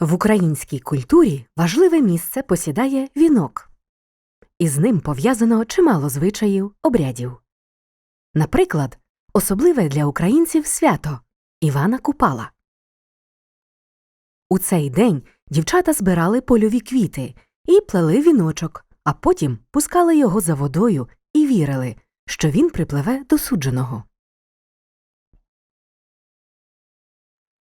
В українській культурі важливе місце посідає вінок. Із ним пов'язано чимало звичаїв, обрядів. Наприклад, особливе для українців свято Івана Купала. У цей день дівчата збирали польові квіти і плели віночок, а потім пускали його за водою і вірили, що він припливе до судженого.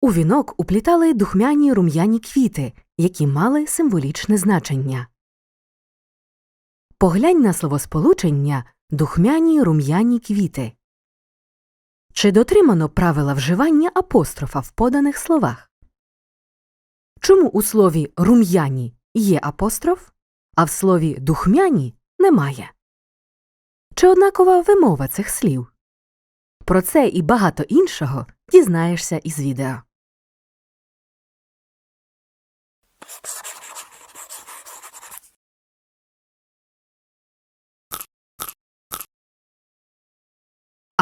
У вінок уплітали духмяні рум'яні квіти, які мали символічне значення. Поглянь на словосполучення духмяні рум'яні квіти. Чи дотримано правила вживання апострофа в поданих словах? Чому у слові рум'яні є апостроф, а в слові духмяні немає? Чи однакова вимова цих слів? Про це і багато іншого дізнаєшся із відео.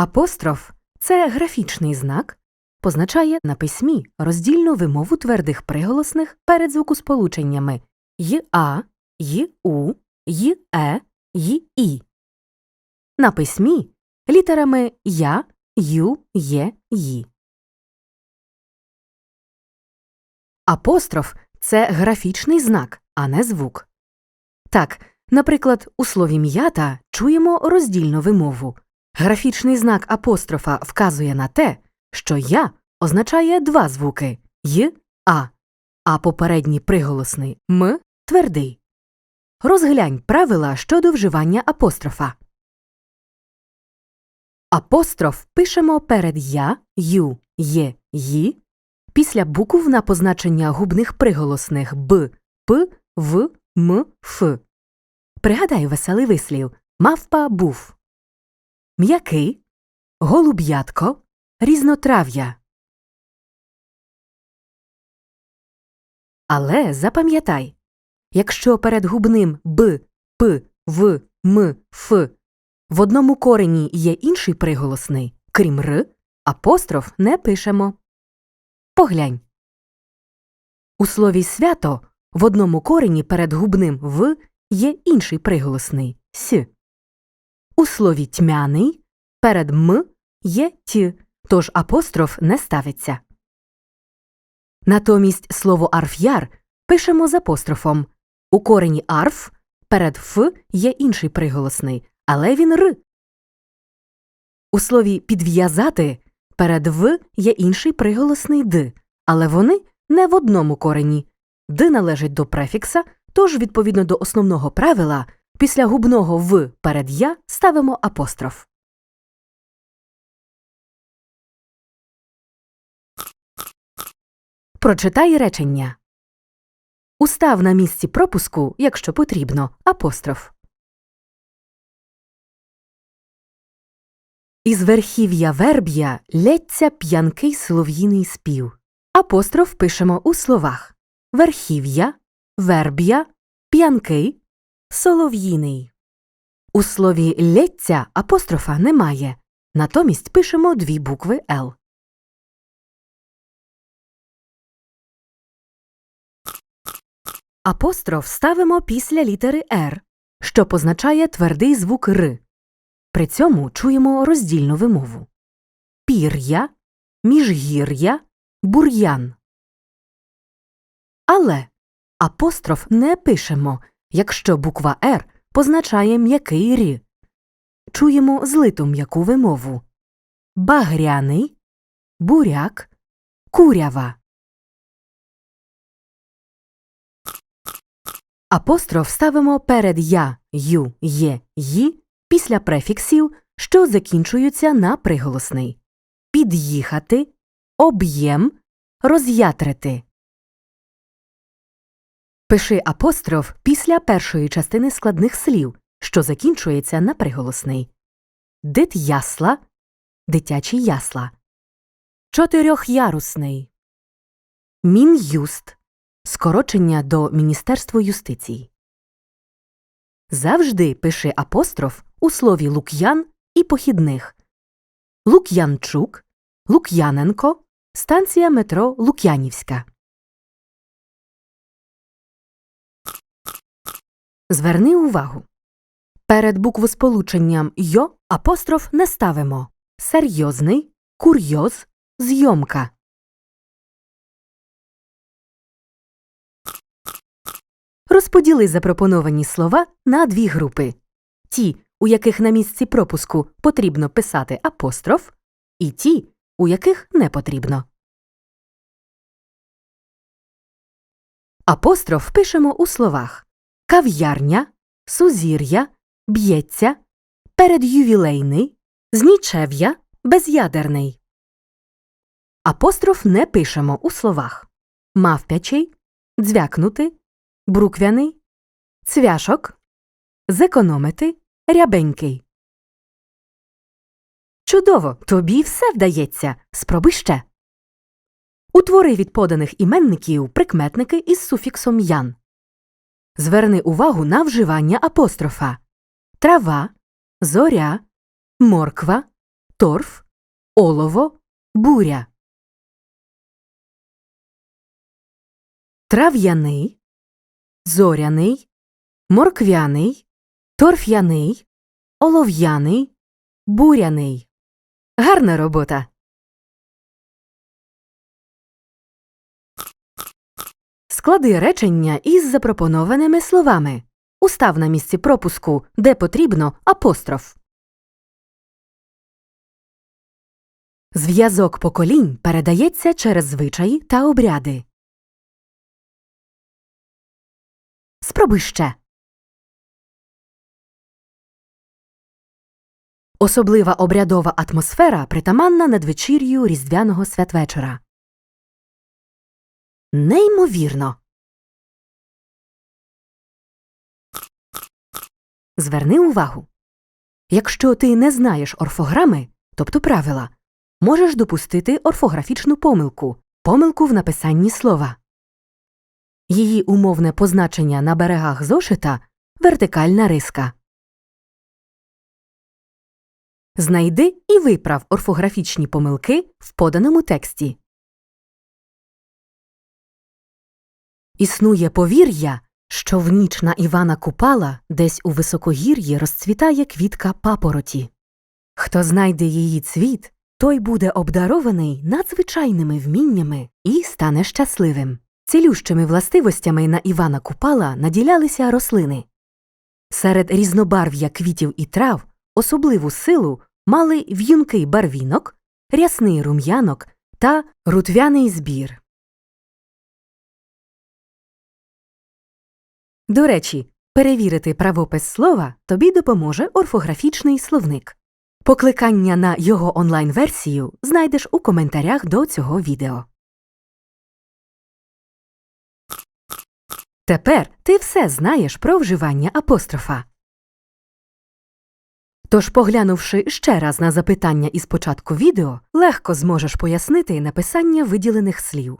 Апостроф це графічний знак, позначає на письмі роздільну вимову твердих приголосних перед звукосполученнями й-а, й-у. На письмі літерами я, ю, є, ї. Апостроф це графічний знак, а не звук. Так, наприклад, у слові м'ята чуємо роздільну вимову. Графічний знак апострофа вказує на те, що я означає два звуки й, а, а попередній приголосний м твердий. Розглянь правила щодо вживання апострофа. Апостроф пишемо перед я, ю, є, ї, після букв на позначення губних приголосних б, п, в, м, ф. Пригадай веселий вислів мавпа був. М'який, голуб'ятко, різнотрав'я. Але запам'ятай, якщо перед губним б, п, в, м, ф в одному корені є інший приголосний, крім р, апостроф не пишемо. Поглянь. У слові свято в одному корені перед губним в є інший приголосний с. У слові тьмяний перед м є т, тож апостроф не ставиться. Натомість слово арф'яр пишемо з апострофом. У корені арф перед ф є інший приголосний, але він р. У слові підв'язати перед в є інший приголосний д, але вони не в одному корені. Д належить до префікса, тож, відповідно до основного правила, після губного в перед я ставимо апостроф. Прочитай речення. Устав на місці пропуску, якщо потрібно, апостроф. Із верхів'я верб'я лється п'янкий солов'їний спів. Апостроф пишемо у словах верхів'я, верб'я, п'янкий, солов'їний. У слові лється апострофа немає. Натомість пишемо дві букви Л. Апостроф ставимо після літери Р, що позначає твердий звук Р. При цьому чуємо роздільну вимову пір'я, міжгір'я, бур'ян. Але апостроф не пишемо, якщо буква Р позначає м'який рі. Чуємо злиту м'яку вимову багряний, буряк, курява. Апостроф ставимо перед я, ю, є, ї після префіксів, що закінчуються на приголосний під'їхати, об'єм, роз'ятрити. Пиши апостроф після першої частини складних слів, що закінчується на приголосний дит'ясла, дитячі ясла, чотирьохярусний, мін'юст, скорочення до Міністерства юстиції. Завжди пиши апостроф у слові Лук'ян і похідних Лук'янчук, Лук'яненко, станція метро Лук'янівська. Зверни увагу. Перед буквосполученням йо апостроф не ставимо. Серйозний, курйоз, зйомка. Розподіли запропоновані слова на дві групи: ті, у яких на місці пропуску потрібно писати апостроф, і ті, у яких не потрібно. Апостроф пишемо у словах кав'ярня, сузір'я, б'ється, передювілейний, знічев'я, безядерний. Апостроф не пишемо у словах мавпячий, дзвякнути, бруквяний, цвяшок, зекономити, рябенький. Чудово! Тобі все вдається. Спробуй ще. Утвори від поданих іменників прикметники із суфіксом ян. Зверни увагу на вживання апострофа трава, зоря, морква, торф, олово, буря. Трав'яний, зоряний, морквяний, торф'яний, олов'яний, буряний. Гарна робота. Склади речення із запропонованими словами. Устав на місці пропуску, де потрібно апостроф. Зв'язок поколінь передається через звичаї та обряди. Спробуй ще. Особлива обрядова атмосфера притаманна надвечір'ю різдвяного святвечора. Неймовірно. Зверни увагу. Якщо ти не знаєш орфограми, тобто правила, можеш допустити орфографічну помилку, помилку в написанні слова. Її умовне позначення на берегах зошита вертикальна риска. Знайди і виправ орфографічні помилки в поданому тексті. Існує повір'я, що в ніч на Івана Купала десь у високогір'ї розцвітає квітка папороті. Хто знайде її цвіт, той буде обдарований надзвичайними вміннями і стане щасливим. Цілющими властивостями на Івана Купала наділялися рослини. Серед різнобарв'я квітів і трав особливу силу мали в'юнкий барвінок, рясний рум'янок та рутвяний збір. До речі, перевірити правопис слова тобі допоможе орфографічний словник. Покликання на його онлайн-версію знайдеш у коментарях до цього відео. Тепер ти все знаєш про вживання апострофа. Тож, поглянувши ще раз на запитання із початку відео, легко зможеш пояснити написання виділених слів.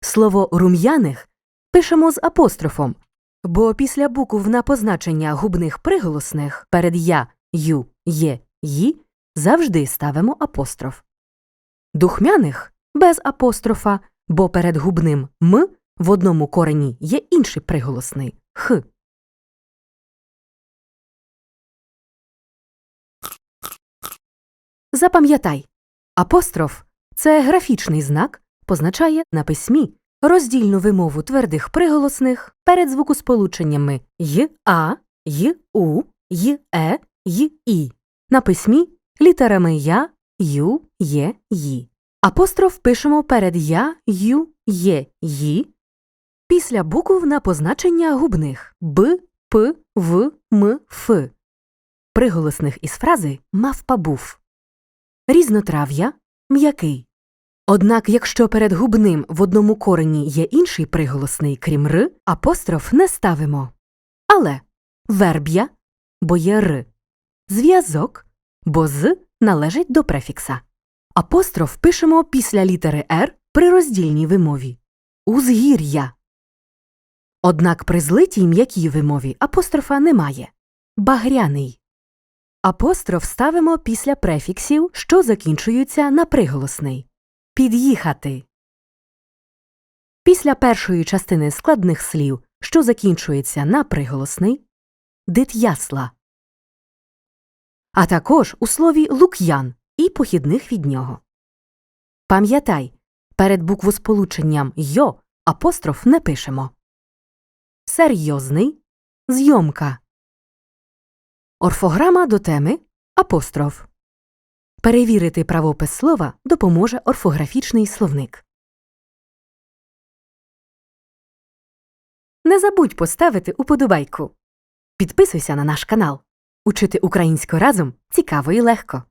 Слово рум'яних пишемо з апострофом, бо після букв на позначення губних приголосних перед я, ю, є, ї завжди ставимо апостроф. Духмяних без апострофа, бо перед губним м в одному корені є інший приголосний х. Запам'ятай, апостроф це графічний знак, позначає на письмі роздільну вимову твердих приголосних перед звукосполученнями й а, й у, й е, й і. На письмі літерами я, ю, є, ї. Апостроф пишемо перед я, ю, є, ї. Після букв на позначення губних б, п, в, м, ф. Приголосних із фрази мавпа був. Різнотрав'я м'який. Однак, якщо перед губним в одному корені є інший приголосний, крім р, апостроф не ставимо. Але верб'я, бо є р, зв'язок, бо з належить до префікса. Апостроф пишемо після літери р при роздільній вимові. Узгір'я. Однак при злитій м'якій вимові апострофа немає. Багряний. Апостроф ставимо після префіксів, що закінчуються на приголосний. Під'їхати. Після першої частини складних слів що закінчується на приголосний, дит'ясла, а також у слові лук'ян і похідних від нього. Пам'ятай, перед буквосполученням йо апостроф не пишемо. Серйозний зйомка. Орфограма до теми апостроф. Перевірити правопис слова допоможе орфографічний словник. Не забудь поставити уподобайку. Підписуйся на наш канал. Учити українську разом цікаво і легко.